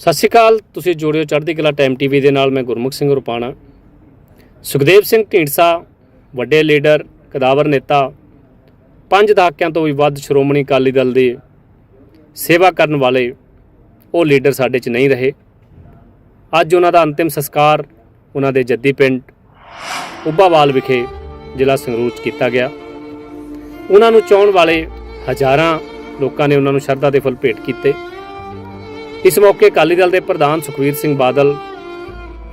ਸਤਿ ਸ਼੍ਰੀ ਅਕਾਲ, ਤੁਸੀਂ ਜੁੜਿਓ ਚੜ੍ਹਦੀ ਕਲਾ ਟਾਈਮ ਟੀਵੀ ਦੇ ਨਾਲ ਮੈਂ ਗੁਰਮੁਖ ਸਿੰਘ ਰੁਪਾਣਾ। ਸੁਖਦੇਵ ਸਿੰਘ ਢੀਂਡਸਾ, ਵੱਡੇ ਲੀਡਰ, ਕਦਾਵਰ ਨੇਤਾ, ਪੰਜ ਦਹਾਕਿਆਂ ਤੋਂ ਵੀ ਵੱਧ ਸ਼੍ਰੋਮਣੀ ਅਕਾਲੀ ਦਲ ਦੇ ਸੇਵਾ ਕਰਨ ਵਾਲੇ ਉਹ ਲੀਡਰ ਸਾਡੇ 'ਚ ਨਹੀਂ ਰਹੇ। ਅੱਜ ਉਹਨਾਂ ਦਾ ਅੰਤਿਮ ਸੰਸਕਾਰ ਉਹਨਾਂ ਦੇ ਜੱਦੀ ਪਿੰਡ ਉੱਬਾਵਾਲ ਵਿਖੇ ਜ਼ਿਲ੍ਹਾ ਸੰਗਰੂਰ 'ਚ ਕੀਤਾ ਗਿਆ। ਉਹਨਾਂ ਨੂੰ ਚਾਹਣ ਵਾਲੇ ਹਜ਼ਾਰਾਂ ਲੋਕਾਂ ਨੇ ਉਹਨਾਂ ਨੂੰ ਸ਼ਰਧਾ ਦੇ ਫੁੱਲ ਭੇਟ ਕੀਤੇ। ਇਸ ਮੌਕੇ ਅਕਾਲੀ ਦਲ ਦੇ ਪ੍ਰਧਾਨ ਸੁਖਵੀਰ ਸਿੰਘ ਬਾਦਲ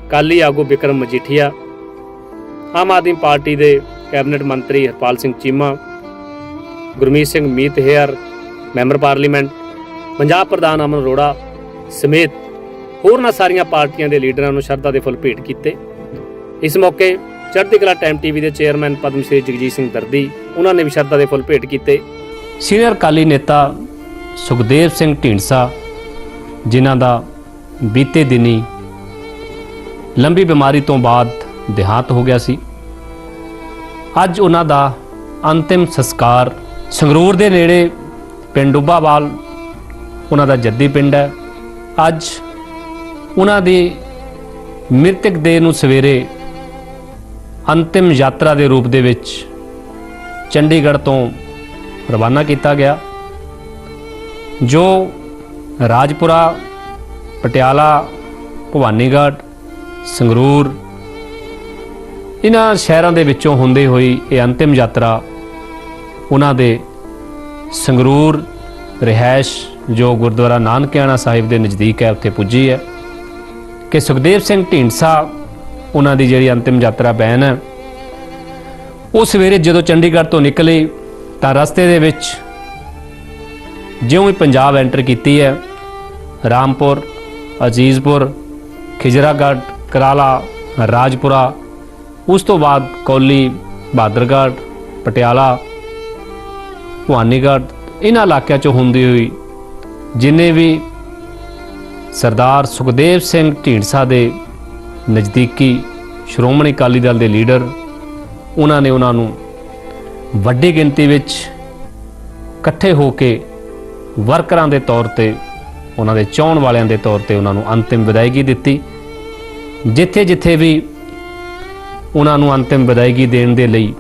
ਕਾਲੀ ਆਗੂ ਵਿਕਰਮ ਮਜੀਠੀਆ, ਆਮ ਆਦਮੀ ਪਾਰਟੀ ਦੇ ਕੈਬਨਿਟ ਮੰਤਰੀ ਹਰਪਾਲ ਸਿੰਘ ਚੀਮਾ, ਗੁਰਮੀਤ ਸਿੰਘ ਮੀਤ ਹੇਅਰ, ਮੈਂਬਰ ਪਾਰਲੀਮੈਂਟ, ਪੰਜਾਬ ਪ੍ਰਧਾਨ ਅਮਨ ਅਰੋੜਾ ਸਮੇਤ ਹੋਰਨਾਂ ਸਾਰੀਆਂ ਪਾਰਟੀਆਂ ਦੇ ਲੀਡਰਾਂ ਨੂੰ ਸ਼ਰਧਾ ਦੇ ਫੁੱਲ ਭੇਟ ਕੀਤੇ। ਇਸ ਮੌਕੇ ਚੜ੍ਹਦੀ ਕਲਾ ਟਾਈਮ ਟੀਵੀ ਦੇ ਚੇਅਰਮੈਨ ਪਦਮ ਸ਼੍ਰੀ ਜਗਜੀਤ ਸਿੰਘ ਦਰਦੀ, ਉਹਨਾਂ ਨੇ ਵੀ ਸ਼ਰਧਾ ਦੇ ਫੁੱਲ ਭੇਟ ਕੀਤੇ। ਸੀਨੀਅਰ ਅਕਾਲੀ ਨੇਤਾ ਸੁਖਦੇਵ ਸਿੰਘ ਢੀਂਡਸਾ ਜਿਨ੍ਹਾਂ ਦਾ ਬੀਤੇ ਦਿਨੀ ਲੰਬੀ ਬਿਮਾਰੀ ਤੋਂ ਬਾਅਦ ਦੇਹਾਂਤ ਹੋ ਗਿਆ ਸੀ। ਅੱਜ ਉਹਨਾਂ ਦਾ ਅੰਤਿਮ ਸੰਸਕਾਰ ਸੰਗਰੂਰ ਦੇ ਨੇੜੇ ਪਿੰਡ ਉੱਬਾਵਾਲ ਉਹਨਾਂ ਦਾ ਜੱਦੀ ਪਿੰਡ ਹੈ। ਅੱਜ ਉਹਨਾਂ ਦੀ ਮ੍ਰਿਤਕ ਦੇਹ ਨੂੰ ਸਵੇਰੇ ਅੰਤਿਮ ਯਾਤਰਾ ਦੇ ਰੂਪ ਦੇ ਵਿੱਚ ਚੰਡੀਗੜ੍ਹ ਤੋਂ ਰਵਾਨਾ ਕੀਤਾ ਗਿਆ, ਜੋ ਰਾਜਪੁਰਾ, ਪਟਿਆਲਾ, ਭਵਾਨੀਗੜ੍ਹ, ਸੰਗਰੂਰ। ਇਹਨਾਂ ਸ਼ਹਿਰਾਂ ਦੇ ਵਿੱਚੋਂ ਹੁੰਦੇ ਹੋਈ ਇਹ ਅੰਤਿਮ ਯਾਤਰਾ ਉਹਨਾਂ ਦੇ ਸੰਗਰੂਰ, ਰਿਹਾਇਸ਼, ਜੋ ਗੁਰਦੁਆਰਾ ਨਾਨਕਿਆਣਾ ਸਾਹਿਬ ਦੇ ਨਜ਼ਦੀਕ ਹੈ, ਉੱਥੇ ਪੁੱਜੀ ਹੈ। ਕਿ ਸੁਖਦੇਵ ਸਿੰਘ ਢੀਂਡਸਾ ਉਹਨਾਂ ਦੀ ਜਿਹੜੀ ਅੰਤਿਮ ਯਾਤਰਾ ਬੈਨ ਹੈ, ਉਹ ਸਵੇਰੇ ਜਦੋਂ ਚੰਡੀਗੜ੍ਹ ਤੋਂ ਨਿਕਲੇ ਤਾਂ ਰਸਤੇ ਦੇ ਵਿੱਚ ਜਿਉਂ ਹੀ ਪੰਜਾਬ ਐਂਟਰ ਕੀਤੀ ਹੈ, ਰਾਮਪੁਰ, ਅਜੀਜ਼ਪੁਰ, ਖਿਜਰਾਗੜ੍ਹ, ਕਰਾਲਾ, ਰਾਜਪੁਰਾ, ਉਸ ਤੋਂ ਬਾਅਦ ਕੌਲੀ ਬਹਾਦਰਗੜ੍ਹ ਪਟਿਆਲਾ, ਭਵਾਨੀਗੜ੍ਹ ਇਹਨਾਂ ਇਲਾਕਿਆਂ 'ਚੋਂ ਹੁੰਦੀ ਹੋਈ ਜਿੰਨੇ ਵੀ ਸਰਦਾਰ ਸੁਖਦੇਵ ਸਿੰਘ ਢੀਂਡਸਾ ਦੇ ਨਜ਼ਦੀਕੀ ਸ਼੍ਰੋਮਣੀ ਅਕਾਲੀ ਦਲ ਦੇ ਲੀਡਰ ਉਹਨਾਂ ਨੇ ਉਹਨਾਂ ਨੂੰ ਵੱਡੀ ਗਿਣਤੀ ਵਿੱਚ ਇਕੱਠੇ ਹੋ ਕੇ ਵਰਕਰਾਂ ਦੇ ਤੌਰ ਤੇ, ਉਹਨਾਂ ਦੇ ਚਾਹਣ ਵਾਲਿਆਂ ਦੇ ਤੌਰ ਤੇ ਉਹਨਾਂ ਨੂੰ ਅੰਤਿਮ ਵਿਦਾਇਗੀ ਦਿੱਤੀ। ਜਿੱਥੇ ਜਿੱਥੇ ਵੀ ਉਹਨਾਂ ਨੂੰ ਅੰਤਿਮ ਵਿਦਾਇਗੀ ਦੇਣ ਦੇ ਲਈ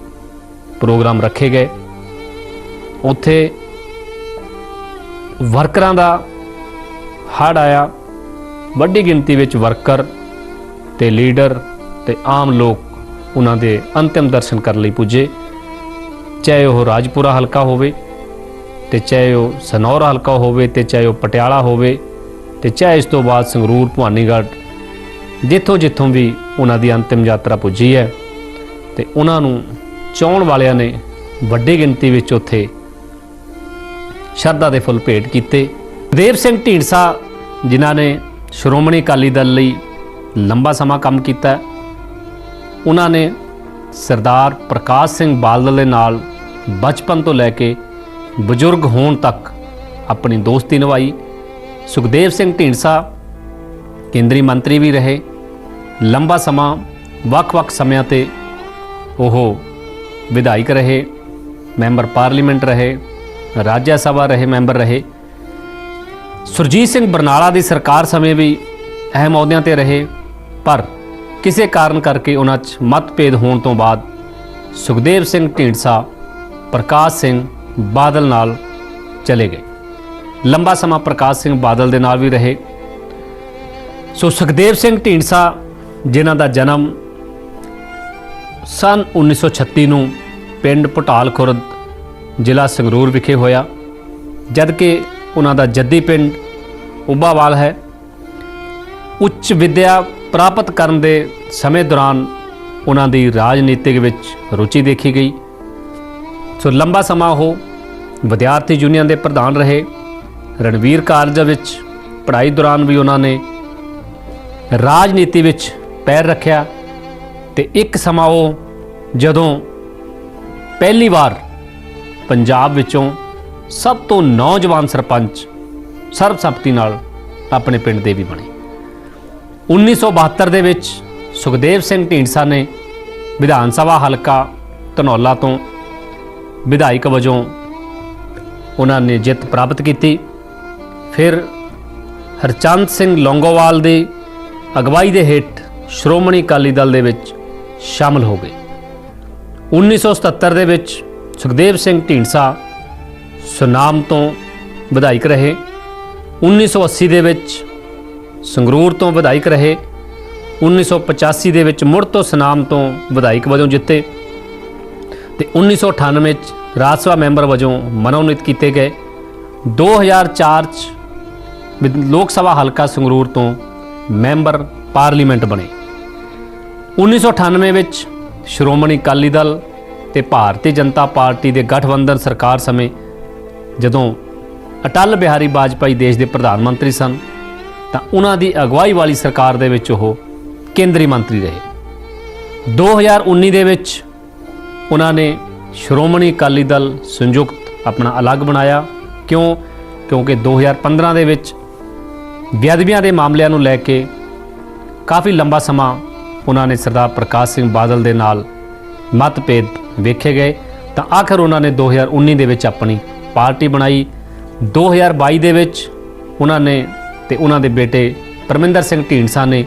ਪ੍ਰੋਗਰਾਮ ਰੱਖੇ ਗਏ, ਉੱਥੇ ਵਰਕਰਾਂ ਦਾ ਹੜ ਆਇਆ। ਵੱਡੀ ਗਿਣਤੀ ਵਿੱਚ ਵਰਕਰ ਤੇ ਲੀਡਰ ਤੇ ਆਮ ਲੋਕ ਉਹਨਾਂ ਦੇ ਅੰਤਿਮ ਦਰਸ਼ਨ ਕਰਨ ਲਈ ਪੁੱਜੇ। ਚਾਹੇ ਉਹ ਰਾਜਪੁਰਾ ਹਲਕਾ ਹੋਵੇ ਤੇ ਚਾਹੇ ਉਹ ਸਨੌਰ ਹਲਕਾ ਹੋਵੇ ਤੇ ਚਾਹੇ ਉਹ ਪਟਿਆਲਾ ਹੋਵੇ ਤੇ ਚਾਹੇ ਇਸ ਤੋਂ ਬਾਅਦ ਸੰਗਰੂਰ, ਭਵਾਨੀਗੜ੍ਹ, ਜਿੱਥੋਂ ਜਿੱਥੋਂ ਵੀ ਉਹਨਾਂ ਦੀ ਅੰਤਿਮ ਯਾਤਰਾ ਪੁੱਜੀ ਹੈ ਤੇ ਉਹਨਾਂ ਨੂੰ ਚਾਹਣ ਵਾਲਿਆਂ ਨੇ ਵੱਡੀ ਗਿਣਤੀ ਵਿੱਚ ਉੱਥੇ ਸ਼ਰਧਾ ਦੇ ਫੁੱਲ ਭੇਟ ਕੀਤੇ। ਦੇਵ ਸਿੰਘ ਢੀਂਡਸਾ, ਜਿਨ੍ਹਾਂ ਨੇ ਸ਼੍ਰੋਮਣੀ ਅਕਾਲੀ ਦਲ ਲਈ ਲੰਬਾ ਸਮਾਂ ਕੰਮ ਕੀਤਾ ਉਹਨਾਂ ਨੇ ਸਰਦਾਰ ਪ੍ਰਕਾਸ਼ ਸਿੰਘ ਬਾਦਲ ਦੇ ਨਾਲ ਬਚਪਨ ਤੋਂ ਲੈ ਕੇ ਬਜ਼ੁਰਗ ਹੋਣ ਤੱਕ ਆਪਣੀ ਦੋਸਤੀ ਨਿਭਾਈ। ਸੁਖਦੇਵ ਸਿੰਘ ਢੀਂਡਸਾ ਕੇਂਦਰੀ ਮੰਤਰੀ ਵੀ ਰਹੇ। ਲੰਬਾ ਸਮਾਂ ਵੱਖ-ਵੱਖ ਸਮਿਆਂ ਤੇ ਉਹ ਵਿਧਾਇਕ ਰਹੇ, ਮੈਂਬਰ ਪਾਰਲੀਮੈਂਟ ਰਹੇ, ਰਾਜ ਸਭਾ ਰਹੇ ਮੈਂਬਰ ਰਹੇ। ਸੁਰਜੀਤ ਸਿੰਘ ਬਰਨਾਲਾ ਦੀ ਸਰਕਾਰ ਸਮੇਂ ਵੀ ਅਹਿਮ ਅਹੁਦਿਆਂ ਤੇ ਰਹੇ, ਪਰ ਕਿਸੇ ਕਾਰਨ ਕਰਕੇ ਉਹਨਾਂ 'ਚ ਮਤਭੇਦ ਹੋਣ ਤੋਂ ਬਾਅਦ ਸੁਖਦੇਵ ਸਿੰਘ ਢੀਂਡਸਾ, ਪ੍ਰਕਾਸ਼ ਸਿੰਘ ਬਾਦਲ ਨਾਲ ਚਲੇ ਗਏ। ਲੰਬਾ ਸਮਾਂ ਪ੍ਰਕਾਸ਼ ਸਿੰਘ ਬਾਦਲ ਦੇ ਨਾਲ ਵੀ ਰਹੇ। ਸੋ ਸੁਖਦੇਵ ਸਿੰਘ ਢੀਂਡਸਾ, ਜਿਨ੍ਹਾਂ ਦਾ ਜਨਮ ਸਨ 1936 ਨੂੰ ਪਿੰਡ ਪਟਾਲ ਖੁਰਦ ਜ਼ਿਲ੍ਹਾ ਸੰਗਰੂਰ ਵਿਖੇ ਹੋਇਆ ਜਦ ਕਿ ਉਹਨਾਂ ਦਾ ਜੱਦੀ ਪਿੰਡ ਉੱਬਾਵਾਲ ਹੈ। ਉੱਚ ਵਿੱਦਿਆ ਪ੍ਰਾਪਤ ਕਰਨ ਦੇ ਸਮੇਂ ਦੌਰਾਨ ਉਹਨਾਂ ਦੀ ਰਾਜਨੀਤਿਕ ਵਿੱਚ ਰੁਚੀ ਦੇਖੀ ਗਈ। ਸੋ ਲੰਬਾ ਸਮਾਂ ਉਹ ਵਿਦਿਆਰਥੀ ਯੂਨੀਅਨ ਦੇ ਪ੍ਰਧਾਨ ਰਹੇ। ਰਣਵੀਰ ਕਾਲਜ ਵਿੱਚ ਪੜ੍ਹਾਈ ਦੌਰਾਨ ਵੀ ਉਹਨਾਂ ਨੇ ਰਾਜਨੀਤੀ ਵਿੱਚ ਪੈਰ ਰੱਖਿਆ ਤੇ ਇੱਕ ਸਮਾਂ ਉਹ ਜਦੋਂ ਪਹਿਲੀ ਵਾਰ ਪੰਜਾਬ ਵਿੱਚੋਂ ਸਭ ਤੋਂ ਨੌਜਵਾਨ ਸਰਪੰਚ ਸਰਬਸੰਮਤੀ ਨਾਲ ਆਪਣੇ ਪਿੰਡ ਦੇ ਵੀ ਬਣੇ। 1972 ਦੇ ਵਿੱਚ ਸੁਖਦੇਵ ਸਿੰਘ ਢੀਂਡਸਾ ਨੇ ਵਿਧਾਨ ਸਭਾ ਹਲਕਾ ਧਨੌਲਾ ਤੋਂ ਵਿਧਾਇਕ ਵਜੋਂ ਉਹਨਾਂ ਨੇ ਜਿੱਤ ਪ੍ਰਾਪਤ ਕੀਤੀ। ਫਿਰ ਹਰਚੰਦ ਸਿੰਘ ਲੌਂਗੋਵਾਲ ਦੀ ਅਗਵਾਈ ਦੇ ਹੇਠ ਸ਼੍ਰੋਮਣੀ ਅਕਾਲੀ ਦਲ ਦੇ ਵਿੱਚ ਸ਼ਾਮਲ ਹੋ ਗਏ। 1977 ਦੇ ਵਿੱਚ ਸੁਖਦੇਵ ਸਿੰਘ ਢੀਂਡਸਾ ਸੁਨਾਮ ਤੋਂ ਵਿਧਾਇਕ ਰਹੇ। 1980 ਦੇ ਵਿੱਚ ਸੰਗਰੂਰ ਤੋਂ ਵਿਧਾਇਕ ਰਹੇ। 1985 ਦੇ ਵਿੱਚ ਮੁੜ ਤੋਂ ਸੁਨਾਮ ਤੋਂ ਵਿਧਾਇਕ ਵਜੋਂ ਜਿੱਤੇ। ਤੇ 1998 ਵਿੱਚ ਰਾਜ ਸਭਾ ਮੈਂਬਰ ਵਜੋਂ ਮਨੋਨੀਤ ਕੀਤੇ ਗਏ। 2004 ਚ ਵਿਧ- ਲੋਕ ਸਭਾ ਹਲਕਾ ਸੰਗਰੂਰ ਤੋਂ ਮੈਂਬਰ ਪਾਰਲੀਮੈਂਟ ਬਣੇ। 1998 ਵਿੱਚ ਸ਼੍ਰੋਮਣੀ ਅਕਾਲੀ ਦਲ ਤੇ ਭਾਰਤੀ ਜਨਤਾ ਪਾਰਟੀ ਦੇ ਗਠਬੰਧਨ ਸਰਕਾਰ ਸਮੇਂ ਜਦੋਂ ਅਟਲ ਬਿਹਾਰੀ ਵਾਜਪਾਈ ਦੇਸ਼ ਦੇ ਪ੍ਰਧਾਨ ਮੰਤਰੀ ਸਨ, ਤਾਂ ਉਹਨਾਂ ਦੀ ਅਗਵਾਈ ਵਾਲੀ ਸਰਕਾਰ ਦੇ ਵਿੱਚ ਉਹ ਕੇਂਦਰੀ ਮੰਤਰੀ ਰਹੇ। 2019 ਦੇ ਵਿੱਚ ਉਹਨਾਂ ਨੇ ਸ਼੍ਰੋਮਣੀ ਅਕਾਲੀ ਦਲ ਸੰਯੁਕਤ ਆਪਣਾ ਅਲੱਗ ਬਣਾਇਆ। ਕਿਉਂ? ਕਿਉਂਕਿ 2015 ਦੇ ਵਿੱਚ ਬੇਅਦਬੀਆਂ ਦੇ ਮਾਮਲਿਆਂ ਨੂੰ ਲੈ ਕੇ ਕਾਫੀ ਲੰਬਾ ਸਮਾਂ ਉਹਨਾਂ ਨੇ ਸਰਦਾਰ ਪ੍ਰਕਾਸ਼ ਸਿੰਘ ਬਾਦਲ ਦੇ ਨਾਲ ਮਤਭੇਦ ਵੇਖੇ ਗਏ। ਤਾਂ ਆਖਰ ਉਹਨਾਂ ਨੇ 2019 ਦੇ ਵਿੱਚ ਆਪਣੀ ਪਾਰਟੀ ਬਣਾਈ। 2022 ਦੇ ਵਿੱਚ ਉਹਨਾਂ ਨੇ ਤੇ ਉਹਨਾਂ ਦੇ ਬੇਟੇ ਪਰਮਿੰਦਰ ਸਿੰਘ ਢੀਂਡਸਾ ਨੇ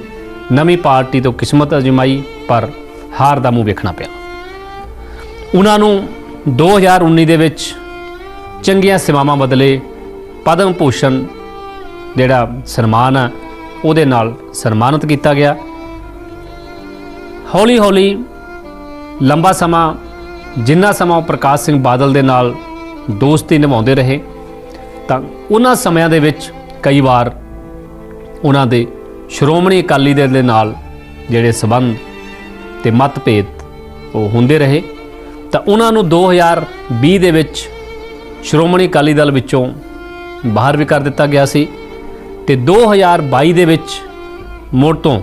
ਨਵੀਂ ਪਾਰਟੀ ਤੋਂ ਕਿਸਮਤ ਅਜਮਾਈ, ਪਰ ਹਾਰ ਦਾ ਮੂੰਹ ਵੇਖਣਾ ਪਿਆ। ਉਹਨਾਂ ਨੂੰ 2019 ਦੇ ਵਿੱਚ ਚੰਗੀਆਂ ਸੇਵਾਵਾਂ ਬਦਲੇ ਪਦਮ ਭੂਸ਼ਣ ਜਿਹੜਾ ਸਨਮਾਨ ਹੈ ਉਹਦੇ ਨਾਲ ਸਨਮਾਨਿਤ ਕੀਤਾ ਗਿਆ। ਹੌਲੀ ਹੌਲੀ ਲੰਬਾ ਸਮਾਂ ਜਿੰਨਾ ਸਮਾਂ ਉਹ ਪ੍ਰਕਾਸ਼ ਸਿੰਘ ਬਾਦਲ ਦੇ ਨਾਲ ਦੋਸਤੀ ਨਿਭਾਉਂਦੇ ਰਹੇ, ਤਾਂ ਉਹਨਾਂ ਸਮਿਆਂ ਦੇ ਵਿੱਚ ਕਈ ਵਾਰ ਉਹਨਾਂ ਦੇ ਸ਼੍ਰੋਮਣੀ ਅਕਾਲੀ ਦਲ ਦੇ ਨਾਲ ਜਿਹੜੇ ਸਬੰਧ ਤੇ ਮਤਭੇਦ ਉਹ ਹੁੰਦੇ ਰਹੇ। ਤਾਂ ਉਹਨਾਂ ਨੂੰ 2020 ਦੇ ਵਿੱਚ ਸ਼੍ਰੋਮਣੀ ਅਕਾਲੀ ਦਲ ਵਿੱਚੋਂ ਬਾਹਰ ਵੀ ਕਰ ਦਿੱਤਾ ਗਿਆ ਸੀ ਤੇ 2022 ਦੇ ਵਿੱਚ ਮੁੜ ਤੋਂ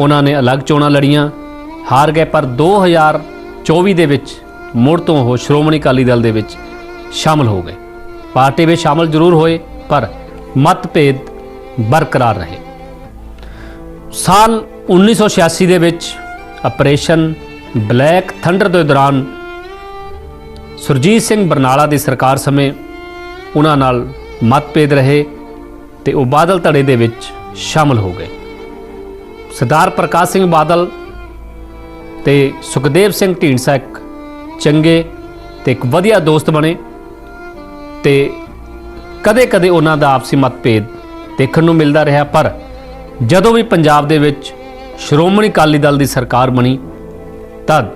ਉਹਨਾਂ ਨੇ ਅਲੱਗ ਚੋਣਾਂ ਲੜੀਆਂ, ਹਾਰ ਗਏ, ਪਰ 2024 ਦੇ ਵਿੱਚ ਮੁੜ ਤੋਂ ਉਹ ਸ਼੍ਰੋਮਣੀ ਅਕਾਲੀ ਦਲ ਦੇ ਵਿੱਚ ਸ਼ਾਮਲ ਹੋ ਗਏ। ਪਾਰਟੀ ਵਿੱਚ ਸ਼ਾਮਲ ਜ਼ਰੂਰ ਹੋਏ, ਪਰ ਮਤਭੇਦ ਬਰਕਰਾਰ ਰਹੇ। ਸਾਲ 1986 ਦੇ ਵਿੱਚ ਆਪਰੇਸ਼ਨ ਬਲੈਕ ਥੰਡਰ ਦੇ ਦੌਰਾਨ ਸੁਰਜੀਤ ਸਿੰਘ ਬਰਨਾਲਾ ਦੀ ਸਰਕਾਰ ਸਮੇਂ ਉਹਨਾਂ ਨਾਲ ਮਤਭੇਦ ਰਹੇ ਤੇ ਉਹ ਬਾਦਲ ਧੜੇ ਦੇ ਵਿੱਚ ਸ਼ਾਮਲ ਹੋ ਗਏ। ਸਰਦਾਰ ਪ੍ਰਕਾਸ਼ ਸਿੰਘ ਬਾਦਲ ਤੇ ਸੁਖਦੇਵ ਸਿੰਘ ਢੀਂਡਸਾ ਇੱਕ ਚੰਗੇ ਤੇ ਇੱਕ ਵਧੀਆ ਦੋਸਤ ਬਣੇ ਤੇ ਕਦੇ-ਕਦੇ ਉਹਨਾਂ ਦਾ ਆਪਸੀ ਮਤਭੇਦ ਦੇਖਣ ਨੂੰ ਮਿਲਦਾ ਰਿਹਾ, ਪਰ ਜਦੋਂ ਵੀ ਪੰਜਾਬ ਦੇ ਵਿੱਚ ਸ਼੍ਰੋਮਣੀ ਅਕਾਲੀ ਦਲ ਦੀ ਸਰਕਾਰ ਬਣੀ ਤਦ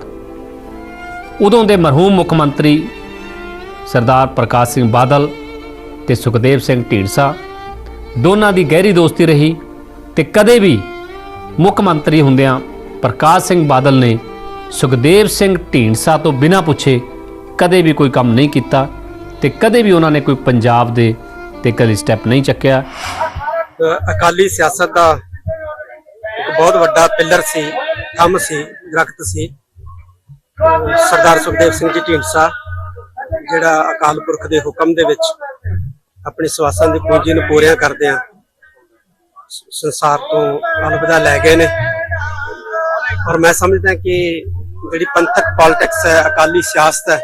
ਉਦੋਂ ਦੇ ਮਰਹੂਮ ਮੁੱਖ ਮੰਤਰੀ ਸਰਦਾਰ ਪ੍ਰਕਾਸ਼ ਸਿੰਘ ਬਾਦਲ ਤੇ ਸੁਖਦੇਵ ਸਿੰਘ ਢੀਂਡਸਾ ਦੋਨਾਂ ਦੀ ਗਹਿਰੀ ਦੋਸਤੀ ਰਹੀ ਤੇ ਕਦੇ ਵੀ ਮੁੱਖ ਮੰਤਰੀ ਹੁੰਦਿਆਂ ਪ੍ਰਕਾਸ਼ ਸਿੰਘ ਬਾਦਲ ਨੇ ਸੁਖਦੇਵ ਸਿੰਘ ਢੀਂਡਸਾ ਤੋਂ ਬਿਨਾਂ ਪੁੱਛੇ ਕਦੇ ਵੀ ਕੋਈ ਕੰਮ ਨਹੀਂ ਕੀਤਾ ਤੇ ਕਦੇ ਵੀ ਉਹਨਾਂ ਨੇ ਕੋਈ ਪੰਜਾਬ ਦੇ ਤੇ ਕਦੇ ਸਟੈਪ ਨਹੀਂ ਚੱਕਿਆ। ਅਕਾਲੀ ਸਿਆਸਤ ਦਾ ਇੱਕ ਬਹੁਤ ਵੱਡਾ ਪਿੱਲਰ ਸੀ, ਥੰਮ ਸੀ, ਦਰਖਤ ਸੀ। ਸਰਦਾਰ ਸੁਖਦੇਵ ਸਿੰਘ ਜੀ ਢੀਂਡਸਾ, ਜਿਹੜਾ ਅਕਾਲ ਪੁਰਖ ਦੇ ਹੁਕਮ ਦੇ ਵਿੱਚ ਆਪਣੀ ਸਵਾਸਾਂ ਦੀ ਪੂੰਜੀ ਨੂੰ ਪੂਰੀਆਂ ਕਰਦਿਆਂ ਸ- ਸੰਸਾਰ ਤੋਂ ਅਲਵਿਦਾ ਲੈ ਗਏ ਨੇ। ਔਰ ਮੈਂ ਸਮਝਦਾ ਕਿ ਜਿਹੜੀ ਪੰਥਕ ਪੋਲਿਟਿਕਸ ਹੈ, ਅਕਾਲੀ ਸਿਆਸਤ ਹੈ,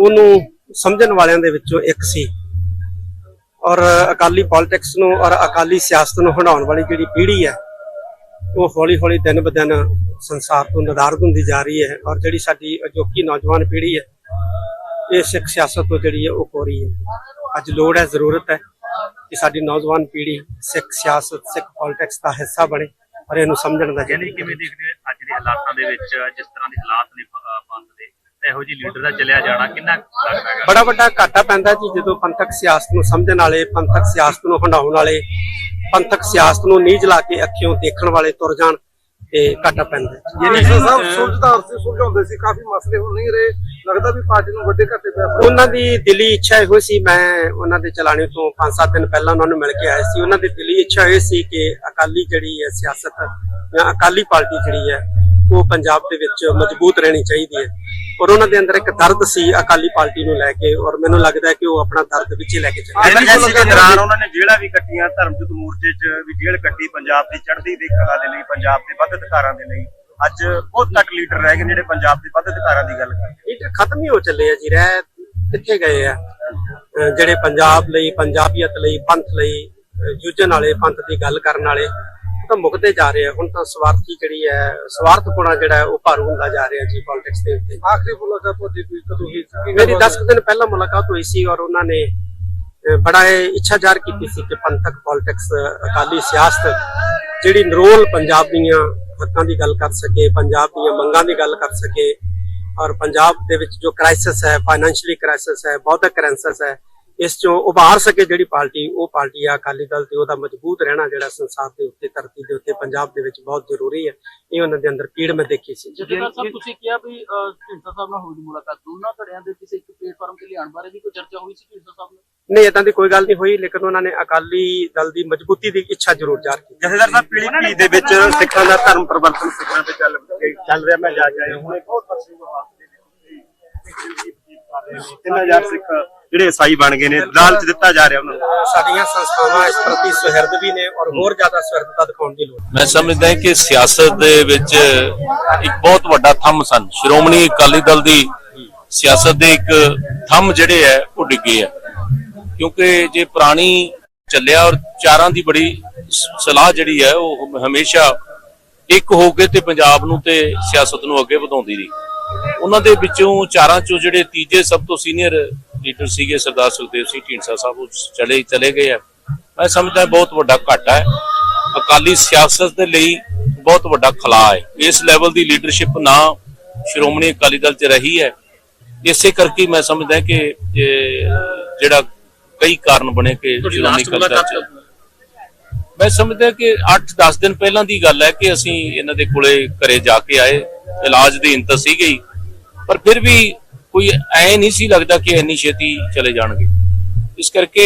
ਉਹਨੂੰ ਸਮਝਣ ਵਾਲਿਆਂ ਦੇ ਵਿੱਚੋਂ ਇੱਕ ਸੀ। ਔਰ ਅਕਾਲੀ ਪੋਲਿਟਿਕਸ ਨੂੰ ਔਰ ਅਕਾਲੀ ਸਿਆਸਤ ਨੂੰ ਹੰਡਾਉਣ ਵਾਲੀ ਜਿਹੜੀ ਪੀੜ੍ਹੀ ਹੈ ਉਹ ਹੌਲੀ ਹੌਲੀ ਦਿਨ ਬ ਦਿਨ ਸੰਸਾਰ ਤੋਂ ਨਦਾਰਦ ਹੁੰਦੀ ਜਾ ਰਹੀ ਹੈ ਔਰ ਜਿਹੜੀ ਸਾਡੀ ਅਜੋਕੀ ਨੌਜਵਾਨ ਪੀੜ੍ਹੀ ਹੈ, ਇਹ ਸਿੱਖ ਸਿਆਸਤ ਤੋਂ ਜਿਹੜੀ ਹੈ ਉਹ ਹੋ ਰਹੀ ਹੈ। ਅੱਜ ਲੋੜ ਹੈ, ਜ਼ਰੂਰਤ ਹੈ ਕਿ ਸਾਡੀ ਨੌਜਵਾਨ ਪੀੜ੍ਹੀ ਸਿੱਖ ਸਿਆਸਤ, ਸਿੱਖ ਪੋਲਿਟਿਕਸ ਦਾ ਹਿੱਸਾ ਬਣੇ ਔਰ ਇਹਨੂੰ ਸਮਝਣ ਦਾ ਯਾਨੀ ਕਿਵੇਂ ਦੇਖਦੇ ਅੱਜ ਦੇ ਹਾਲਾਤਾਂ ਦੇ ਵਿੱਚ, ਜਿਸ ਤਰ੍ਹਾਂ ਦੇ ਹਾਲਾਤ ਨੇ ਪ- ਦੇ? ਇਹੋ ਜਿਹੀ ਲੀਡਰ ਦਾ ਚਲਿਆ ਜਾਣਾ ਕਿੰਨਾ ਲੱਗਦਾ ਹੈਗਾ? ਬੜਾ ਵੱਡਾ ਘਾਟਾ ਪੈਂਦਾ ਜੀ ਜਦੋਂ ਪੰਥਕ ਸਿਆਸਤ ਨੂੰ ਸਮਝਣ ਵਾਲੇ ਪੰਥਕ ਸਿਆਸਤ ਨੂੰ ਹੰਡਾਉਣ ਵਾਲੇ ਪੰਥਕ ਸਿਆਸਤ ਨੂੰ ਨੀਝ ਲਾ ਕੇ ਅੱਖਿਓਂ ਦੇਖਣ ਵਾਲੇ ਤੁਰ ਜਾਣ ਤੇ ਘਾਟਾ ਪੈਂਦਾ ਯਾਨੀ ਜੀ ਸਾਹਿਬ ਸੁਲਝਦਾਰ ਸੀ ਸੁਲਝਾਉਂਦੇ ਸੀ ਕਾਫੀ ਮਸਲੇ ਹੁਣ ਨਹੀਂ ਰਹੇ। ਲੱਗਦਾ ਵੀ ਪਾਰਟੀ ਨੂੰ ਵੱਡੇ ਘਾਟੇ ਪੈ ਉਹਨਾਂ ਦੀ ਦਿਲੀ ਇੱਛਾ ਇਹੋ ਸੀ ਮੈਂ ਉਹਨਾਂ ਦੇ ਚਲਾਣੇ ਤੋਂ 5-7 ਦਿਨ ਪਹਿਲਾਂ ਉਹਨਾਂ ਨੂੰ ਮਿਲ ਕੇ ਆਇਆ ਸੀ। ਉਹਨਾਂ ਦੀ ਦਿਲੀ ਇੱਛਾ ਇਹ ਸੀ ਕਿ ਅਕਾਲੀ ਜਿਹੜੀ ਹੈ ਸਿਆਸਤ ਜਾਂ ਅਕਾਲੀ ਪਾਰਟੀ ਜਿਹੜੀ ਹੈ ਉਹ ਪੰਜਾਬ ਦੇ ਵਿੱਚ ਮਜ਼ਬੂਤ ਰਹਿਣੀ ਚਾਹੀਦੀ ਹੈ। ਔਰ ਉਹਨਾਂ ਦੇ ਅੰਦਰ ਇੱਕ ਦਰਦ ਸੀ ਅਕਾਲੀ ਪਾਰਟੀ ਨੂੰ ਲੈ ਕੇ ਔਰ ਮੈਨੂੰ ਲੱਗਦਾ ਹੈ ਕਿ ਉਹ ਆਪਣਾ ਦਰਦ ਵਿੱਚ ਹੀ ਲੈ ਕੇ ਚੱਲੇ ਐਮਰਜੈਂਸੀ ਦੇ ਦੌਰਾਨ ਉਹਨਾਂ ਨੇ ਜੇਲ੍ਹਾਂ ਵੀ ਕੱਟੀਆਂ ਧਰਮਯੁੱਧ ਮੋਰਚੇ 'ਚ ਵੀ ਜੇਲ੍ਹ ਕੱਟੀ ਪੰਜਾਬ ਦੀ ਚੜ੍ਹਦੀ ਦੀ ਕਲਾ ਦੇ ਲਈ ਪੰਜਾਬ ਦੇ ਵੱਧ ਅਧਿਕਾਰਾਂ ਦੇ ਲਈ। ਅੱਜ ਬਹੁਤ ਘੱਟ ਲੀਡਰ ਰਹਿ ਗਏ ਜਿਹੜੇ ਪੰਜਾਬ ਦੇ ਵੱਧ ਅਧਿਕਾਰਾਂ ਦੀ ਗੱਲ ਕਰਦੇ ਇਹ ਤਾਂ ਖਤਮ ਹੀ ਹੋ ਚੱਲੇ ਆ ਜੀ ਰਹਿ ਕਿੱਥੇ ਗਏ ਆ? ਜਿਹੜੇ ਪੰਜਾਬ ਲਈ ਪੰਜਾਬੀਅਤ ਲਈ ਪੰਥ ਲਈ ਯੂਜਨ ਵਾਲੇ ਪੰਥ ਦੀ ਗੱਲ ਕਰਨ ਵਾਲੇ ਤਾਂ ਮੁੱਕਦੇ ਜਾ ਰਹੇ ਆ। ਹੁਣ ਤਾਂ ਸਵਾਰਥੀ ਜਿਹੜੀ ਹੈ ਸਵਾਰਥਪੁਣਾ ਜਿਹੜਾ ਹੈ ਉਹ ਭਾਰੂ ਹੁੰਦਾ ਜਾ ਰਿਹਾ ਜੀ ਪੋਲਿਟਿਕਸ ਦੇ ਉੱਤੇ। ਆਖਰੀ ਮੁਲਾਕਾਤ ਤੁਹਾਡੀ ਕੋਈ ਕਦੋਂ ਹੋਈ ਮੇਰੀ ਗੱਲਬਾਤ 10 ਦਿਨ ਪਹਿਲਾਂ ਮੁਲਾਕਾਤ ਹੋਈ ਸੀ ਔਰ ਉਹਨਾਂ ਨੇ ਬੜਾ ਇੱਛਾ ਜ਼ਾਹਰ ਕੀਤੀ ਸੀ ਕਿ ਪੰਥਕ ਪੋਲਿਟਿਕਸ ਅਕਾਲੀ ਸਿਆਸਤ ਜਿਹੜੀ ਨਰੋਲ ਪੰਜਾਬ ਦੀਆਂ ਹੱਕਾਂ ਦੀ ਗੱਲ ਕਰ ਸਕੇ ਪੰਜਾਬ ਦੀਆਂ ਮੰਗਾਂ ਦੀ ਗੱਲ ਕਰ ਸਕੇ ਔਰ ਪੰਜਾਬ ਦੇ ਵਿੱਚ ਜੋ ਕ੍ਰਾਈਸਿਸ ਹੈ ਫਾਈਨੈਂਸ਼ੀਅਲੀ ਕ੍ਰਾਈਸਿਸ ਹੈ ਬੌਧਿਕ ਕ੍ਰਾਈਸਿਸ ਹੈ ਇਸ ਚੋਂ ਉਭਾਰ ਸਕੇ ਜਿਹੜੀ ਪਾਰਟੀ ਉਹ ਪਾਰਟੀ ਆ ਅਕਾਲੀ ਦਲ ਤੇ ਉਹਦਾ ਮਜ਼ਬੂਤ ਰਹਿਣਾ ਜਿਹੜਾ ਸੰਸਾਰ ਦੇ ਉੱਤੇ ਧਰਤੀ ਦੇ ਉੱਤੇ ਪੰਜਾਬ ਦੇ ਵਿੱਚ ਬਹੁਤ ਜ਼ਰੂਰੀ ਹੈ। ਇਹ ਉਹਨਾਂ ਦੇ ਅੰਦਰ ਪੀੜ ਮੈਂ ਦੇਖੀ ਸੀ। ਜਥੇਦਾਰ ਸਾਹਿਬ ਤੁਸੀਂ ਕਿਹਾ ਵੀ ਢੀਂਡਸਾ ਸਾਹਿਬ ਨਾਲ ਹੋਈ ਮੁਲਾਕਾਤ ਦੋਨਾਂ ਧੜਿਆਂ ਦੇ ਕਿਸੇ ਇੱਕ ਪਲੇਟਫਾਰਮ ਤੇ ਲਿਆਉਣ ਬਾਰੇ ਵੀ ਕੋਈ ਚਰਚਾ ਹੋਈ ਸੀ ਢੀਂਡਸਾ ਸਾਹਿਬ ਨਾਲ? ਨਹੀਂ ਇਦਾਂ ਦੀ ਕੋਈ ਗੱਲ ਨਹੀਂ ਹੋਈ ਲੇਕਿਨ ਉਹਨਾਂ ਨੇ ਅਕਾਲੀ ਦਲ ਦੀ ਮਜ਼ਬੂਤੀ ਦੀ ਇੱਛਾ ਜ਼ਰੂਰ ਜ਼ਾਹਰ ਕੀਤੀ। ਜਥੇਦਾਰ ਸਾਹਿਬ ਪੀੜੀ ਪੀੜੀ ਦੇ ਵਿੱਚ ਸਿੱਖਾਂ ਦਾ ਧਰਮ ਪਰਿਵਰਤਨ ਸਿੱਖਾਂ ਤੇ ਚੱਲ ਚੱਲ ਰਿਹਾ ਮੈਂ ਜਾ ਕੇ ਆਇਆ ਹੁਣ ਬਹੁਤ ਪਰਸੇ ਸਿੱਖ ਜਿਹੜੇ ਈਸਾਈ ਬਣ ਗਏ ਨੇ ਲਾਲਚ ਦਿੱਤਾ ਜਾ ਰਿਹਾ ਉਹਨਾਂ ਨੂੰ। ਸਾਡੀਆਂ ਸੰਸਥਾਵਾਂ ਇਸ ਪ੍ਰਤੀ ਸੁਹਿਰਦ ਵੀ ਨੇ ਔਰ ਹੋਰ ਜ਼ਿਆਦਾ ਸੁਹਿਰਦਤਾ ਦਿਖਾਉਣ ਦੀ ਲੋੜ ਮੈਂ ਸਮਝਦਾ ਹਾਂ ਕਿ ਸਿਆਸਤ ਦੇ ਵਿੱਚ ਇੱਕ ਬਹੁਤ ਵੱਡਾ ਥੰਮ ਸਨ। ਸ਼੍ਰੋਮਣੀ ਅਕਾਲੀ ਦਲ ਦੀ ਸਿਆਸਤ ਦੇ ਇੱਕ ਥੰਮ ਜਿਹੜੇ ਹੈ ਉਹ ਡਿੱਗੇ ਆ ਕਿਉਂਕਿ ਜੇ ਪੁਰਾਣੀ ਚੱਲਿਆ ਔਰ ਚਾਰਾਂ ਦੀ ਬੜੀ ਸਲਾਹ ਜਿਹੜੀ ਹੈ ਉਹ ਹਮੇਸ਼ਾ ਇੱਕ ਹੋ ਕੇ ਤੇ ਪੰਜਾਬ ਨੂੰ ਤੇ ਸਿਆਸਤ ਨੂੰ ਅੱਗੇ ਵਧਾਉਂਦੀ ਰਹੀ। ਉਹਨਾਂ ਦੇ ਵਿੱਚੋਂ ਚਾਰਾਂ ਚੋਂ ਜਿਹੜੇ ਤੀਜੇ ਸਭ ਤੋਂ ਸੀਨੀਅਰ ਲੀਡਰ ਸੀਗੇ ਸਰਦਾਰ ਸੁਖਦੇਵ ਸਿੰਘ ਢੀਂਡਸਾ ਸਾਹਿਬ ਉਹ ਚਲੇ ਚਲੇ ਗਏ ਆ। ਮੈਂ ਸਮਝਦਾ ਬਹੁਤ ਵੱਡਾ ਘਾਟਾ ਹੈ। ਅਕਾਲੀ ਸਿਆਸਤ ਦੇ ਲਈ ਬਹੁਤ ਵੱਡਾ ਖਲਾ ਹੈ। ਇਸ ਲੈਵਲ ਦੀ ਲੀਡਰਸ਼ਿਪ ਨਾ ਸ਼੍ਰੋਮਣੀ ਅਕਾਲੀ ਦਲ 'ਚ ਰਹੀ ਹੈ। ਇਸੇ ਕਰਕੇ ਮੈਂ ਸਮਝਦਾ ਕਿ ਜਿਹੜਾ ਕਈ ਕਾਰਨ ਬਣੇ ਕਿ ਸ਼੍ਰੋਮਣੀ ਅਕਾਲੀ ਦਲ 'ਚ ਮੈਂ ਸਮਝਦਾ ਕਿ 8-10 ਦਿਨ ਪਹਿਲਾਂ ਦੀ ਗੱਲ ਹੈ ਕਿ ਅਸੀਂ ਇਹਨਾਂ ਦੇ ਕੋਲੇ ਘਰੇ ਜਾ ਕੇ ਆਏ। ਇਲਾਜ ਦੀ ਇੰਤ ਸੀ ਗਈ ਪਰ ਫਿਰ ਵੀ ਕੋਈ ਐ ਨਹੀਂ ਸੀ ਲੱਗਦਾ ਕਿ ਇੰਨੀ ਛੇਤੀ ਚਲੇ ਜਾਣਗੇ। ਇਸ ਕਰਕੇ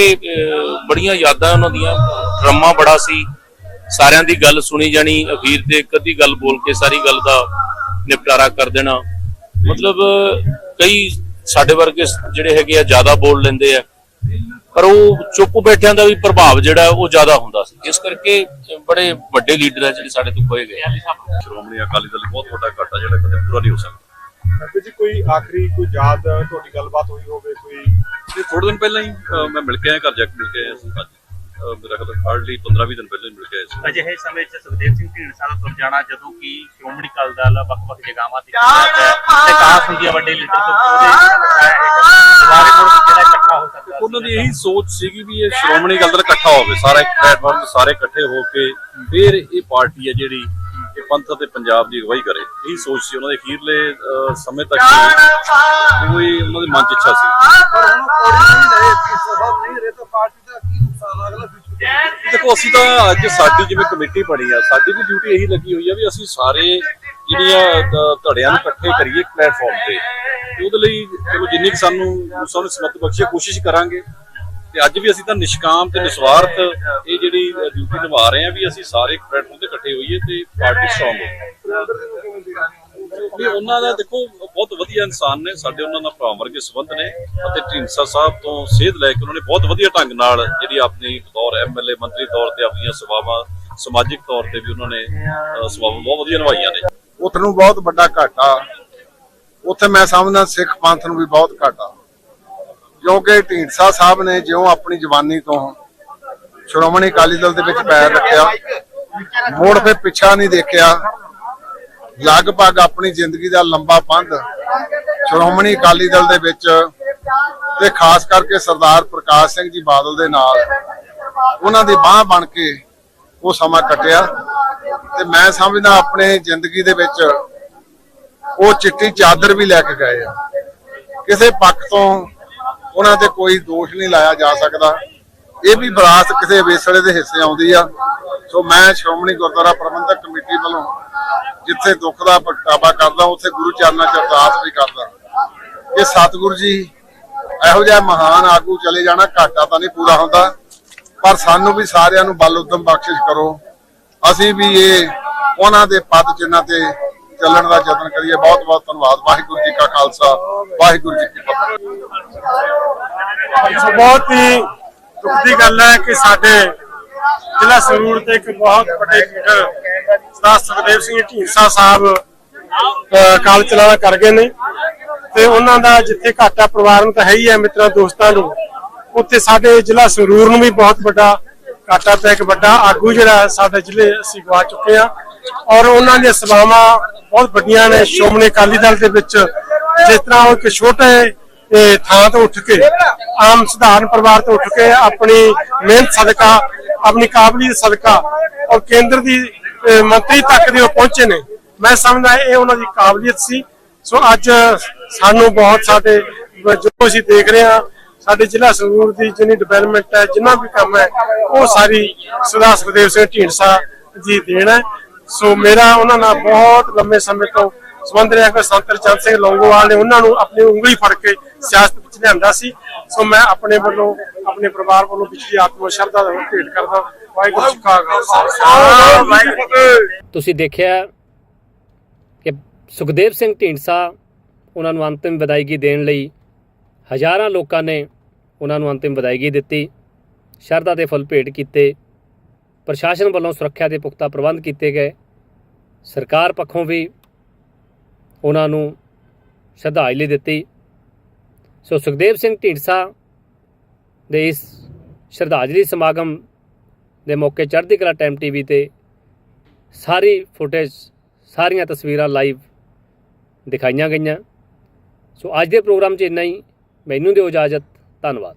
ਬੜੀਆਂ ਯਾਦਾਂ ਉਹਨਾਂ ਦੀਆਂ, ਡਰਾਮਾ ਬੜਾ ਸੀ। ਸਾਰਿਆਂ ਦੀ ਗੱਲ ਸੁਣੀ ਜਾਣੀ, ਅਖੀਰ ਤੇ ਇੱਕ ਅੱਧੀ ਗੱਲ ਬੋਲ ਕੇ ਸਾਰੀ ਗੱਲ ਦਾ ਨਿਪਟਾਰਾ ਕਰ ਦੇਣਾ। ਮਤਲਬ, ਕਈ ਸਾਡੇ ਵਰਗੇ ਜਿਹੜੇ ਹੈਗੇ ਆ, ਜ਼ਿਆਦਾ ਬੋਲ ਲੈਂਦੇ ਆ। ਪਰ ਉਹ ਚੁੱਪ ਬੈਠਿਆਂ ਦਾ ਵੀ ਪ੍ਰਭਾਵ ਜਿਹੜਾ, ਉਹ ਜ਼ਿਆਦਾ ਹੁੰਦਾ ਸੀ। ਇਸ ਕਰਕੇ ਬੜੇ ਵੱਡੇ ਲੀਡਰ ਆ ਜਿਹੜੇ ਸਾਡੇ ਤੋਂ ਖੋਏ ਗਏ ਸ਼੍ਰੋਮਣੀ ਅਕਾਲੀ ਦਲ ਬਹੁਤ ਵੱਡਾ ਘਾਟਾ ਜਿਹੜਾ, ਕਦੇ ਪੂਰਾ ਨਹੀਂ ਹੋ ਸਕਦਾ। ਤੇ ਜੀ ਕੋਈ ਆਖਰੀ ਕੋਈ ਯਾਦ ਤੁਹਾਡੀ ਗੱਲਬਾਤ ਹੋਈ ਹੋਵੇ ਕੋਈ? ਤੇ ਥੋੜੇ ਦਿਨ ਪਹਿਲਾਂ ਹੀ ਅਹ, ਮੈਂ ਮਿਲ ਕੇ ਆਇਆ ਘਰ ਜਾ ਕੇ ਮਿਲ ਕੇ ਆਇਆ ਸੀ ਅੱਜ। ਅਹ, ਮੇਰਾ ਖਿਆਲ ਹਾਰਡਲੀ 15-20 ਦਿਨ ਪਹਿਲਾਂ ਹੀ ਮਿਲ ਕੇ ਆਇਆ ਸੀ। ਅਜਿਹੇ ਸਮੇਂ 'ਚ ਸੁਖਦੇਵ ਸਿੰਘ ਢੀਂਡਸਾ ਦਾ ਤੁਰ ਜਾਣਾ ਜਦੋਂ ਕਿ ਸ਼੍ਰੋਮਣੀ ਅਕਾਲੀ ਦਲ ਵੱਖ-ਵੱਖ ਜਗ੍ਹਾਵਾਂ ਤੇ ਤੇ ਕਾਸ ਹੁੰਦੀ ਹੈ ਵੱਡੇ ਲੀਡਰ ਤੋਂ ਕਿ ਉਹਦੇ ਦੁਬਾਰੇ ਮੁੜ ਕੇ ਜਿਹੜਾ ਇਕੱਠਾ ਹੋ ਸਕਦਾ ਉਹਨਾਂ ਦੀ ਇਹੀ ਸੋਚ ਸੀਗੀ ਵੀ ਇਹ ਸ਼੍ਰੋਮਣੀ ਅਕਾਲੀ ਦਲ ਇਕੱਠਾ ਹੋਵੇ ਸਾਰਾ ਇੱਕ ਪਲੇਟਫਾਰਮ ਤੇ ਸਾਰੇ ਇਕੱਠੇ ਹੋ ਕੇ ਫਿਰ ਇਹ ਪਾਰਟੀ ਹੈ ਜਿਹੜੀ ਇਹ ਪੰਥ ਅਤੇ ਪੰਜਾਬ ਦੀ ਅਗਵਾਈ ਕਰੇ, ਇਹੀ ਸੋਚ ਸੀ ਉਹਨਾਂ ਦੇ। ਅਖੀਰਲੇ ਸਮੇਂ ਤੱਕ ਉਹ ਉਹਨਾਂ ਦੇ ਮਨ 'ਚ ਇੱਛਾ ਸੀ। ਪਰ ਹੁਣ ਕੋਈ ਨਹੀਂ ਰਹੇ ਕਿ ਸਭਾ ਨਹੀਂ ਰਹੇ ਤਾਂ ਪਾਰਟੀ ਦਾ ਕੀ ਨੁਕਸਾਨ ਅਗਲਾ ਫਿਊਚਰ ਦੇਖੋ, ਅਸੀਂ ਤਾਂ ਅੱਜ ਸਾਡੀ ਜਿਵੇਂ ਕਮੇਟੀ ਬਣੀ ਆ, ਸਾਡੀ ਵੀ ਡਿਊਟੀ ਇਹੀ ਲੱਗੀ ਹੋਈ ਆ ਵੀ ਅਸੀਂ ਸਾਰੇ ਜਿਹੜੀਆਂ ਧੜਿਆਂ ਨੂੰ ਇਕੱਠੇ ਕਰੀਏ ਪਲੇਟਫਾਰਮ ਤੇ। ਉਹਦੇ ਲਈ ਚਲੋ ਜਿੰਨੀ ਕੁ ਸਾਨੂੰ ਸਾਨੂੰ ਸਮੱਤ ਬਖਸ਼ੇ ਕੋਸ਼ਿਸ਼ ਕਰਾਂਗੇ। ਤੇ ਅੱਜ ਵੀ ਅਸੀਂ ਤਾਂ ਨਿਸ਼ਕਾਮ ਤੇ ਨਿਸਵਾਰਥ ਇਹ ਜਿਹੜੀ ਡਿਊਟੀ ਨਿਭਾ ਰਹੇ ਆ ਵੀ ਅਸੀਂ ਸਾਰੇ ਇੱਕ ਪਲੇਟਫਾਰਮ ਇਕੱਠੇ ਹੋਈਏ ਤੇ ਪਾਰਟੀ ਸਟਰੋਂਗ ਹੋਵੇ ਵੀ ਉਹਨਾਂ ਦਾ ਦੇਖੋ ਬਹੁਤ ਵਧੀਆ ਇਨਸਾਨ ਨੇ ਸਾਡੇ ਉਹਨਾਂ ਨਾਲ ਭਰਾ ਵਰਗੇ ਸੰਬੰਧ ਨੇ ਅਤੇ ਢੀਂਡਸਾ ਸਾਹਿਬ ਤੋਂ ਸੇਧ ਲੈ ਕੇ ਉਹਨਾਂ ਨੇ ਬਹੁਤ ਵਧੀਆ ਢੰਗ ਨਾਲ ਜਿਹੜੀ ਆਪਣੀ ਬਤੌਰ ਐਮਐਲਏ ਮੰਤਰੀ ਤੌਰ ਤੇ ਆਪਣੀਆਂ ਸੇਵਾਵਾਂ ਸਮਾਜਿਕ ਤੌਰ ਤੇ ਵੀ ਉਹਨਾਂ ਨੇ ਸੇਵਾਵਾਂ ਬਹੁਤ ਵਧੀਆ ਨਿਭਾਈਆਂ ਨੇ। ਉੱਥੇ ਨੂੰ ਬਹੁਤ ਵੱਡਾ ਘਾਟਾ ਉੱਥੇ ਮੈਂ ਸਮਝਦਾ ਸਿੱਖ ਪੰਥ ਨੂੰ ਵੀ ਬਹੁਤ ਘਾਟਾ। ਕਿਉਂਕਿ ਢੀਂਡਸਾ ਸਾਹਿਬ ਨੇ ਜਿਉਂ ਆਪਣੀ ਜਵਾਨੀ ਤੋਂ ਸ਼੍ਰੋਮਣੀ ਅਕਾਲੀ ਦਲ ਦੇ ਵਿੱਚ ਪੈਰ ਰੱਖਿਆ ਮੋੜ ਫੇ ਪਿੱਛਾ ਨਹੀਂ ਦੇਖਿਆ। ਲਗਭਗ ਆਪਣੀ ਜ਼ਿੰਦਗੀ ਦਾ ਲੰਬਾ ਪੰਧ ਸ਼੍ਰੋਮਣੀ ਅਕਾਲੀ ਦਲ ਦੇ ਵਿੱਚ ਤੇ ਖਾਸ ਕਰਕੇ ਸਰਦਾਰ ਪ੍ਰਕਾਸ਼ ਸਿੰਘ ਜੀ ਬਾਦਲ ਦੇ ਨਾਲ। ਉਹਨਾਂ ਦੀ ਬਾਹ ਬਣ ਕੇ ਉਹ ਸਮਾਂ ਕੱਟਿਆ ਤੇ ਮੈਂ ਸਮਝਦਾ ਆਪਣੇ ਜ਼ਿੰਦਗੀ ਦੇ ਵਿੱਚ ਉਹ ਚਿੱਟੀ ਚਾਦਰ ਵੀ ਲੈ ਕੇ ਗਏ ਆ। ਕਿਸੇ ਪੱਖ ਤੋਂ ਉਹਨਾਂ ਤੇ ਕੋਈ ਦੋਸ਼ ਨਹੀਂ ਲਾਇਆ ਜਾ ਸਕਦਾ। ਇਹ ਵੀ ਵਿਰਾਸਤ ਕਿਸੇ ਵੇਸਲੇ ਦੇ ਹਿੱਸੇ ਆਉਂਦੀ ਆ। ਸੋ ਮੈਂ ਸ਼੍ਰੋਮਣੀ ਗੁਰਦੁਆਰਾ ਪ੍ਰਬੰਧਕ ਕਮੇਟੀ ਵੱਲੋਂ ਜਿੱਥੇ ਦੁੱਖ ਦਾ ਪ੍ਰਗਟਾਵਾ ਕਰਦਾ, ਉੱਥੇ ਗੁਰੂ ਚਰਨਾਂ 'ਚ ਅਰਦਾਸ ਵੀ ਕਰਦਾ। ਕਿ ਸਤਿਗੁਰੂ ਜੀ, ਇਹੋ ਜਿਹਾ ਮਹਾਨ ਆਗੂ ਚਲੇ ਜਾਣਾ ਘਾਟਾ ਤਾਂ ਨਹੀਂ ਪੂਰਾ ਹੁੰਦਾ, ਪਰ ਸਾਨੂੰ ਵੀ ਸਾਰਿਆਂ ਨੂੰ ਬਲ ਉਦਮ ਬਖਸ਼ਿਸ਼ ਕਰੋ। ਅਸੀਂ ਵੀ ਇਹ ਉਹਨਾਂ ਦੇ ਪਦ ਚਿੰਨ੍ਹਾਂ ਤੇ ਚੱਲਣ ਦਾ ਯਤਨ ਕਰੀਏ। ਬਹੁਤ ਬਹੁਤ ਧੰਨਵਾਦ। ਵਾਹਿਗੁਰੂ ਜੀ ਕਾ ਖਾਲਸਾ, ਵਾਹਿਗੁਰੂ ਜੀ ਕੀ ਫਤਿਹ। ਬਹੁਤ ਹੀ ਦੁੱਖ ਦੀ ਗੱਲ ਹੈ ਕਿ ਸਾਡੇ ਜ਼ਿਲ੍ਹਾ ਸੰਗਰੂਰ ਤੇ ਇੱਕ ਬਹੁਤ ਵੱਡੇ ਲੀਡਰ ਸਰਦਾਰ ਸੁਖਦੇਵ ਸਿੰਘ ਢੀਂਡਸਾ ਸਾਹਿਬ ਕਾਲ ਚਲਾਣਾ ਕਰ ਗਏ ਨੇ। ਤੇ ਉਹਨਾਂ ਦਾ ਜਿੱਥੇ ਘਾਟਾ ਪਰਿਵਾਰ ਨੂੰ ਤਾਂ ਹੈ ਹੀ ਹੈ, ਮਿੱਤਰਾਂ, ਦੋਸਤਾਂ ਨੂੰ। ਉੱਥੇ ਸਾਡੇ ਜ਼ਿਲ੍ਹਾ ਸੰਗਰੂਰ ਨੂੰ ਵੀ ਬਹੁਤ ਵੱਡਾ ਘਾਟਾ ਪਿਆ, ਇੱਕ ਵੱਡਾ ਆਗੂ ਜਿਹੜਾ ਸਾਡੇ ਜ਼ਿਲ੍ਹੇ ਅਸੀਂ ਗਵਾ ਚੁੱਕੇ ਆ ਔਰ ਉਹਨਾਂ ਦੀਆਂ ਸੇਵਾਵਾਂ ਬਹੁਤ ਵੱਡੀਆਂ ਨੇ। ਸ਼੍ਰੋਮਣੀ ਅਕਾਲੀ ਦਲ ਦੇ ਵਿੱਚ ਜਿਸ ਤਰ੍ਹਾਂ ਉਹ ਇੱਕ ਛੋਟੇ ਇਹ ਥਾਂ ਤੋਂ ਉੱਠ ਕੇ, ਆਮ ਸਧਾਰਨ ਪਰਿਵਾਰ ਤੋਂ ਉੱਠ ਕੇ ਆਪਣੀ ਮਿਹਨਤ ਸਦਕਾ, ਆਪਣੀ ਕਾਬਲੀਅਤ ਸਦਕਾ ਔਰ ਕੇਂਦਰ ਦੀ ਮੰਤਰੀ ਤੱਕ ਦੇ ਉਹ ਪਹੁੰਚੇ ਨੇ। ਮੈਂ ਸਮਝਦਾ ਇਹ ਉਹਨਾਂ ਦੀ ਕਾਬਲੀਅਤ ਸੀ। ਸੋ ਅੱਜ ਸਾਨੂੰ ਬਹੁਤ ਸਾਡੇ ਜੋ ਅਸੀਂ ਦੇਖ ਰਹੇ ਹਾਂ, ਸਾਡੇ ਜ਼ਿਲ੍ਹਾ ਸੰਗਰੂਰ ਦੀ ਜਿੰਨੀ ਡਿਵੈਲਪਮੈਂਟ ਹੈ, ਜਿੰਨਾ ਵੀ ਕੰਮ ਹੈ, ਉਹ ਸਾਰੀ ਸਰਦਾਰ ਸੁਖਦੇਵ ਸਿੰਘ ਢੀਂਡਸਾ ਜੀ ਦੇਣਾ ਹੈ। ਸੋ ਮੇਰਾ ਉਹਨਾਂ ਨਾਲ ਬਹੁਤ ਲੰਮੇ ਸਮੇਂ ਤੋਂ ਸੰਬੰਧ ਰਿਹਾ ਕਿ ਚੰਦ ਸਿੰਘ ਲੌਂਗੋਵਾਲ ਨੇ ਉਹਨਾਂ ਨੂੰ ਆਪਣੀ ਉਂਗਲੀ ਫੜ ਕੇ ਸਿਆਸਤ ਵਿੱਚ ਲਿਆਂਦਾ ਸੀ। ਸੋ ਮੈਂ ਆਪਣੇ ਵੱਲੋਂ, ਆਪਣੇ ਪਰਿਵਾਰ ਵੱਲੋਂ ਪਿਛਲੀ ਆਤਮਾ ਸ਼ਰਧਾ ਦਾ ਭੇਟ ਕਰਦਾ, ਵਾਹਿਗੁਰੂ ਜੀ ਕਾ ਖਾਲਸਾ। ਤੁਸੀਂ ਦੇਖਿਆ ਕਿ ਸੁਖਦੇਵ ਸਿੰਘ ਢੀਂਡਸਾ ਉਹਨਾਂ ਨੂੰ ਅੰਤਿਮ ਵਿਦਾਇਗੀ ਦੇਣ ਲਈ ਹਜ਼ਾਰਾਂ ਲੋਕਾਂ ਨੇ ਉਹਨਾਂ ਨੂੰ ਅੰਤਿਮ ਵਿਦਾਇਗੀ ਦਿੱਤੀ, ਸ਼ਰਧਾ ਦੇ ਫੁੱਲ ਭੇਟ ਕੀਤੇ, ਪ੍ਰਸ਼ਾਸਨ ਵੱਲੋਂ ਸੁਰੱਖਿਆ ਦੇ ਪੁਖਤਾ ਪ੍ਰਬੰਧ ਕੀਤੇ ਗਏ, ਸਰਕਾਰ ਪੱਖੋਂ ਵੀ ਉਹਨਾਂ ਨੂੰ ਸ਼ਰਧਾਂਜਲੀ ਦਿੱਤੀ। ਸੋ ਸੁਖਦੇਵ ਸਿੰਘ ਢੀਂਡਸਾ ਦੇ ਇਸ ਸ਼ਰਧਾਂਜਲੀ ਸਮਾਗਮ ਦੇ ਮੌਕੇ ਚੜ੍ਹਦੀ ਕਲਾ ਟਾਈਮ ਟੀਵੀ ਤੇ ਸਾਰੀ ਫੁਟੇਜ, ਸਾਰੀਆਂ ਤਸਵੀਰਾਂ ਲਾਈਵ ਦਿਖਾਈਆਂ ਗਈਆਂ। ਸੋ ਅੱਜ ਦੇ ਪ੍ਰੋਗਰਾਮ 'ਚ ਇੰਨਾ ਹੀ। ਮੈਨੂੰ ਦਿਓ ਇਜਾਜ਼ਤ। ਧੰਨਵਾਦ।